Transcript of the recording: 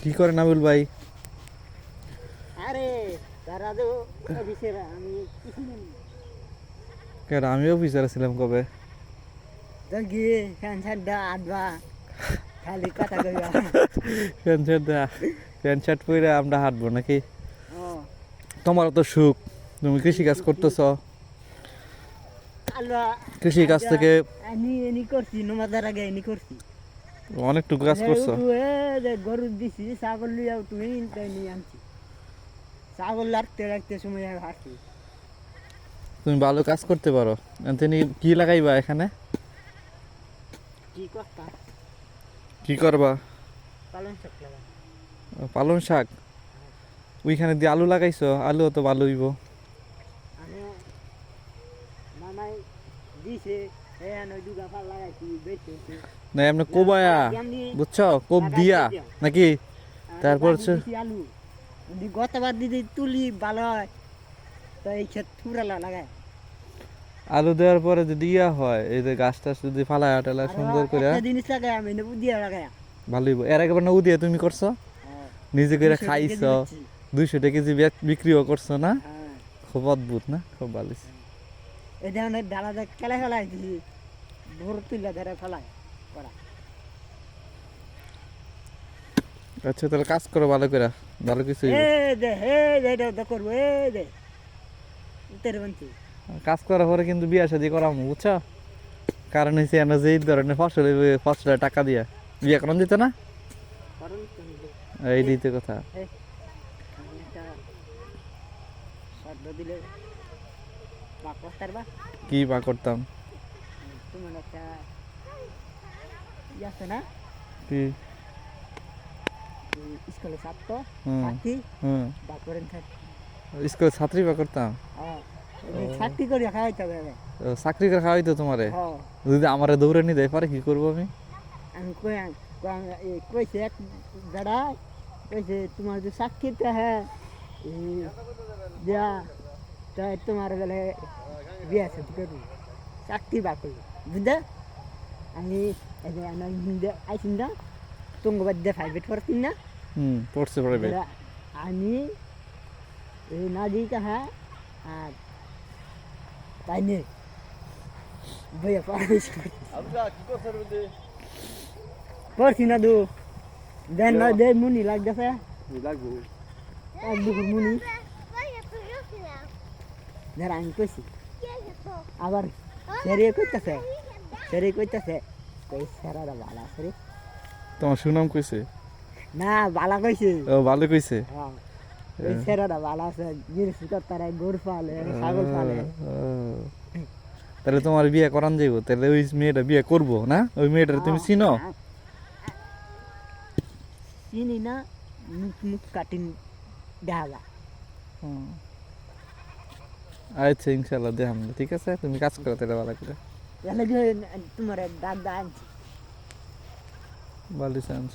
কি করে নাবিল ভাই? আরে অফিসের আমি। কেন আমি অফিসার ছিলাম কবে? তো গিয়ে ছাড়া আডবা খালি কথা কইবা। শার্ট দা পরে আমরা হাঁটবো নাকি? তোমার তো সুখ। তুমি কৃষি কাজ করতেছ কৃষি কাজ থেকে আমি এনি করছি নমাজের আগে এনি করছি। অনেকটুকু কাজ করছ? উঠু, এ, যে গরু দিছি ছাগল লিয়া তুমি তাই নিয়ে আনছি। ছাগল লাগতে লাগতে সময় হাঁটছি তুমি ভালো কাজ করতে পারো। তুমি কি লাগাইবা এখানে? কি করতাম কি করবা? পালন শাক লাগা পালং শাক? ওইখানে দিয়ে আলু লাগাইছো? আলু তো ভালো হইব। আমি মামাই দিছে। না এমনি কোবায়া বুঝছ? কোপ দিয়া নাকি? তারপর হচ্ছে- গতবার দিদি তুলি ভালো হয়। তো এই ক্ষেত পুরালা লাগায় আলু দেওয়ার পরে যদি ইয়া হয় এই যে গাছ টাছ যদি ফালায় টালা সুন্দর করে জিনিস লাগাই আমি নেবু দিয়ে লাগাই। ভালো হইব। এর একবার না উদিয়া তুমি করছ? নিজে করে খাইছো। দুইশো টাকা কেজি বিক্রিও করছ না? হ্যাঁ। খুব অদ্ভুত না? খুব ভালো এটা অনেক ডালা দেখ খেলা ফেলাই দিছি ভোর তুলে ধরে ফেলাই করা আচ্ছা তাহলে কাজ করো ভালো করে ভালো কিছু করব কাজ করার পরে কিন্তু বিয়া শাদি করাম বুঝছ? কারণ হচ্ছে এনে যে এই ধরনের ফসল ফসলের টাকা দিয়া। বিয়া করান দিত না। এই দিতে কথা। দিলে কি বা করতাম কি? স্কুলে ছাত্র ছাত্রী বা করেন স্কুলে ছাত্রী বা করতাম করে খাওয়াইতে হবে চাকরি করে খাওয়াই তো তোমারে? হ্যাঁ। যদি আমারে দৌড়ে নি দেয় পরে কি করব আমি? কইছে এক দাদা কইছে তোমার যে সাক্ষীটা হ্যাঁ তাই তোমার বেলে বিয়া সাথে করবি চাকরি বা করবি বুঝলে? আমি আইসিন না তুঙ্গবাদ দিয়ে প্রাইভেট পড়ছি না? পড়ছে পড়ে এরা আমি এই নাদি কাহা আর তাই নে বইয়া করছি না দু দেন নয় দে মুনি লাগতেছে এক দুপুর মুনি। যারা আমি কইছি। আবার সেরে কইতেছে? সেরে কইতেছে? কই সেরারা বালা সেরে। তোমার সুনাম কইছে? না বালা কইছে। ও ভালো কইছে? হ্যাঁ। ওই সেরারা বালা আছে জিনিস তারা গরু পালে ছাগল পালে ও, তাহলে তোমার বিয়ে করান যাইব। তাহলে ওই মেয়েটা বিয়ে করব না? ওই মেয়েটা তুমি চিনো? চিনি না মুখ মুখ কাটিন দেখা আচ্ছা ইনশাল্লাহ দেখাম ঠিক আছে? তুমি কাজ করো তাহলে ভালো করে। তোমার দাদা আনছি। বালিশ চান্স